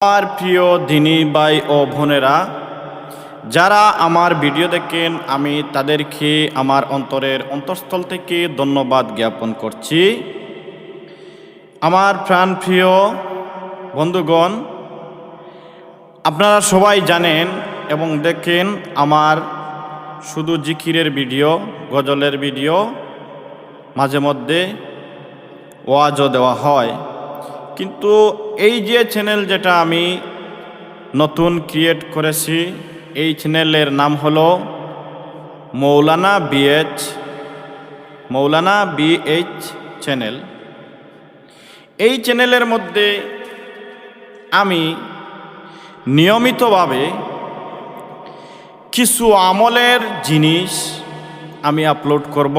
আমার প্রিয় দিনী ভাই ও বোনেরা, যারা আমার ভিডিও দেখেন, আমি তাদেরকে আমার অন্তরের অন্তঃস্থল থেকে ধন্যবাদ জ্ঞাপন করছি। আমার প্রাণ প্রিয় বন্ধুগণ, আপনারা সবাই জানেন এবং দেখেন আমার শুধু জিকিরের ভিডিও, গজলের ভিডিও, মাঝে মধ্যে ওয়াজও দেওয়া হয়। কিন্তু এই যে চ্যানেল যেটা আমি নতুন ক্রিয়েট করেছি, এই চ্যানেলের নাম হলো Maulana BH Maulana BH channel এই চ্যানেলের মধ্যে আমি নিয়মিতভাবে কিছু আমলের জিনিস আমি আপলোড করব,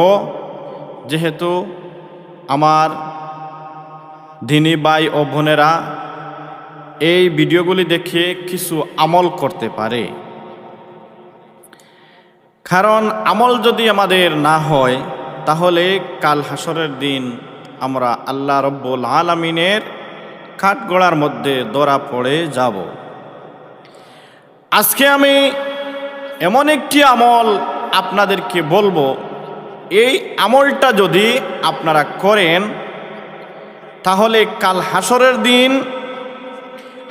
যেহেতু আমার দিনী ভাই ও বোনেরা, এই ভিডিওগুলি দেখে কিছু আমল করতে পারে। কারণ আমল যদি আমাদের না হয়, তাহলে কাল হাসরের দিন আমরা আল্লাহ রব্বুল আলমিনের কাঠগড়ার মধ্যে দরা পড়ে যাব। আজকে আমি এমন একটি আমল আপনাদেরকে বলব, এই আমলটা যদি আপনারা করেন তাহলে কাল হাসরের দিন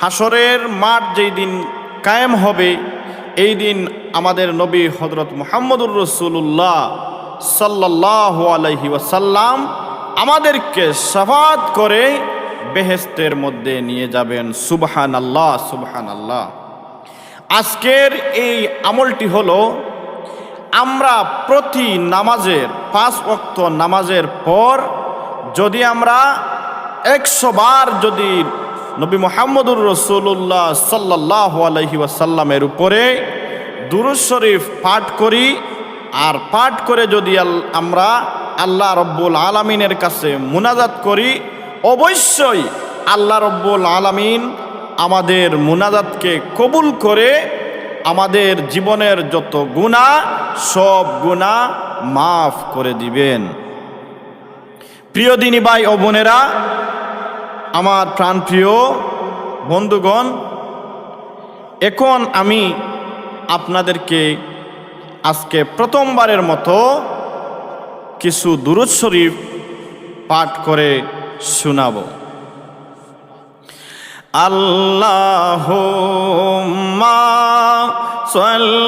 হাসরের মাঠ যেই দিন কায়েম হবে, এই দিন আমাদের নবী হজরত মোহাম্মদুর রসুল্লাহ সাল্লাহ আলহি ওয়াসাল্লাম আমাদেরকে সাফাত করে বেহেস্তের মধ্যে নিয়ে যাবেন। সুবহান আল্লাহ সুবহান আল্লাহ আজকের এই আমলটি হলো, আমরা প্রতি নামাজের, পাঁচ ওয়াক্ত নামাজের পর যদি আমরা একশো বার যদি নবী মোহাম্মদুর রসুল্লাহ সাল্লাহ আলহি ওয়াসাল্লামের উপরে দুরুজ শরীফ পাঠ করি, আর পাঠ করে যদি আমরা আল্লাহ রব্বুল আলমিনের কাছে মুনাজাত করি, অবশ্যই আল্লাহ রব্বুল আলমিন আমাদের মুনাজাতকে কবুল করে আমাদের জীবনের যত গুণা সব গুণা মাফ করে দিবেন। প্রিয় দিনী ভাই ও বোনেরা আমার প্রাণপ্রিয় বন্ধুগণ, এখন আমি আপনাদেরকে আজকে প্রথমবারের মতো কিছু দুরুদ শরীফ পাঠ করে শোনাব। আল্লাহ সাল্লি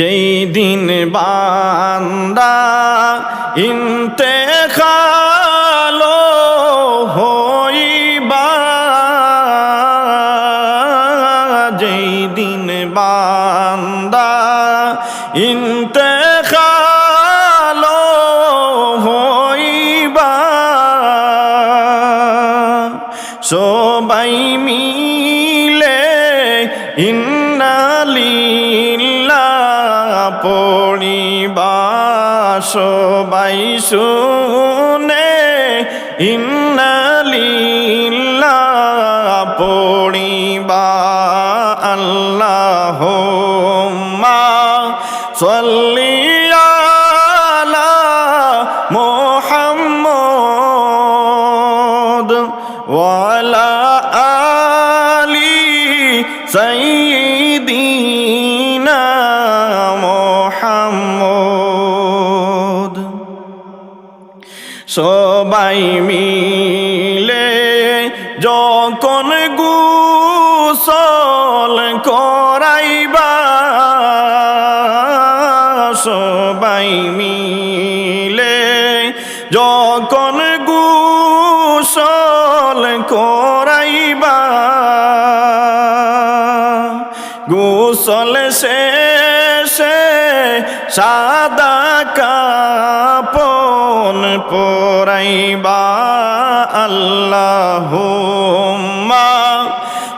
যেই দিন বান্দা ইন্তেখালো হইবা যেই দিন বান্দা ইন্তেখালো হইবা সবাই মিলে ইন্নালিল্লা পড়িবা সবাই ইন্নালিল্লা সবাই মিলে যখন গুসল করাইবা সবাই মিলে যখন গুসল করাইবা গোসল শেষে সাদা কাপন পরাইবা আল্লাহ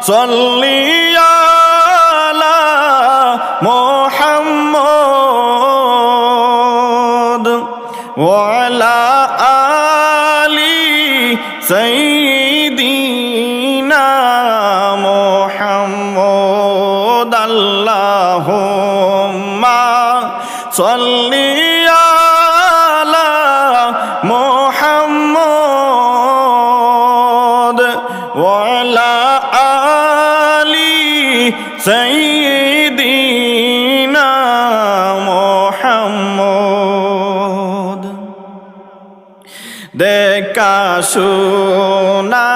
সল্লিয়া মোহাম্মদ ওয়ালা আলী সৈদিনা সৈদিনা মোহাম্মদ। দেখা শোনা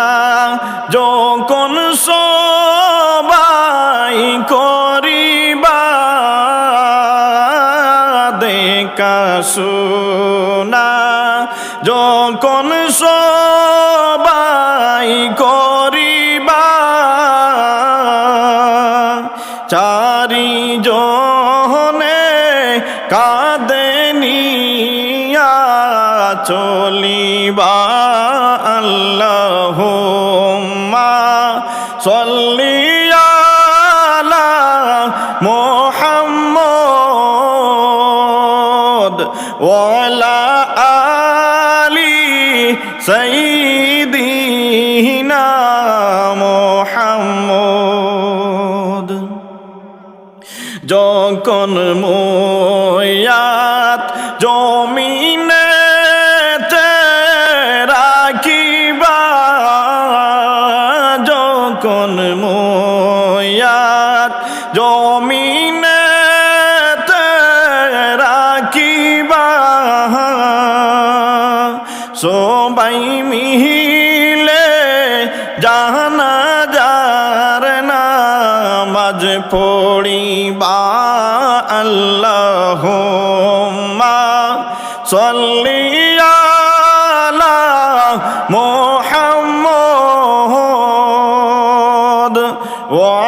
যখন সবাই করিবা দেখা শোনা যখন সবাই করিবা মোহাম্মদ ওয়ালা আলী সঈদিনা মোহাম্মদ। যখন মোয়াত জমিনে সবাই মিলে জানা যার নামাজ পড়িবা আল্লাহ সল্লিয়া মোহাম্মদ ওয়ালা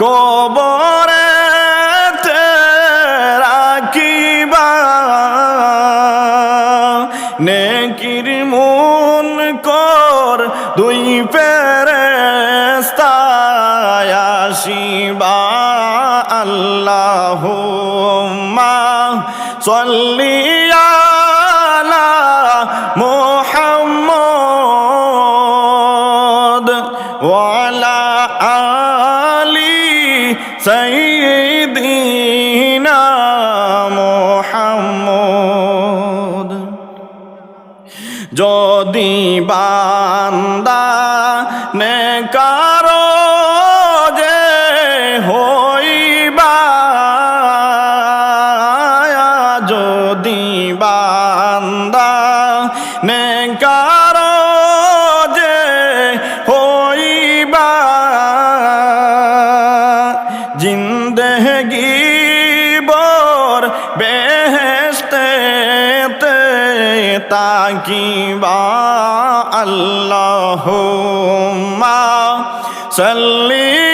কবরে রাখিবা। নেকির মন কর দুই ফেরেস্তায় আসিবা। আল্লাহ মোহাম্মদ যদি বান্দা তাকিবা আল্লাহ সল্লিয়া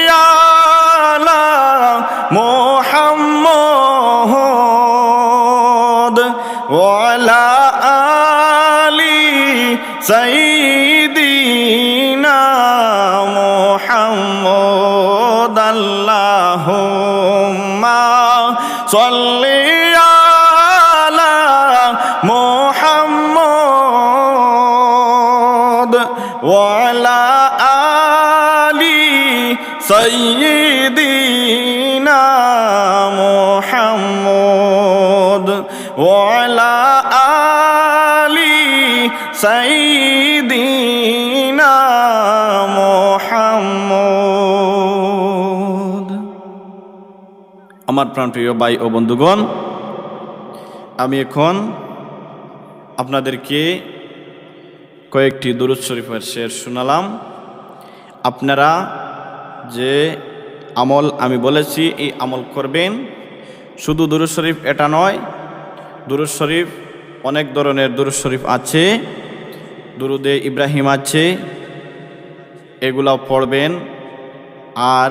ওয়ালা আলি সৈদিনা মোহাম্মদ, ওয়ালা আলি মোহাম্মদ। আমার প্রাণ প্রিয় ভাই ও বন্ধুগণ, আমি এখন আপনাদেরকে কয়েকটি দুরুদ শরীফের শের শোনালাম। আপনারা যে আমল আমি বলেছি, এই আমল করবেন। শুধু দুরুদ শরীফ এটা নয়, দুরুদ শরীফ অনেক ধরনের দুরুদ শরীফ আছে। দুরুদে ইব্রাহিম আছে এগুলাও পড়বেন। আর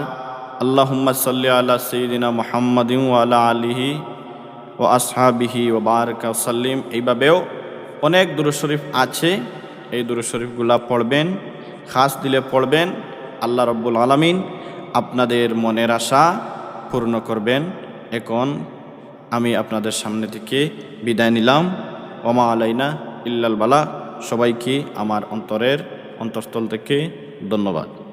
আল্লাহুম্মা সাল্লি আলা সঈদিনা মোহাম্মদিন আলা আলিহি ও আসহাবিহি ও বারকা সাল্লিম, এইভাবেও অনেক দুরুদ শরীফ আছে। এই দুরুদ শরীফগুলা পড়বেন, খাস দিলে পড়বেন, আল্লাহ রব্বুল আলমিন আপনাদের মনের আশা পূর্ণ করবেন। এখন আমি আপনাদের সামনে থেকে বিদায় নিলাম। ওমা আলাইনা ইল্লাল বালা, সবাইকে আমার অন্তরের অন্তঃস্থল থেকে ধন্যবাদ।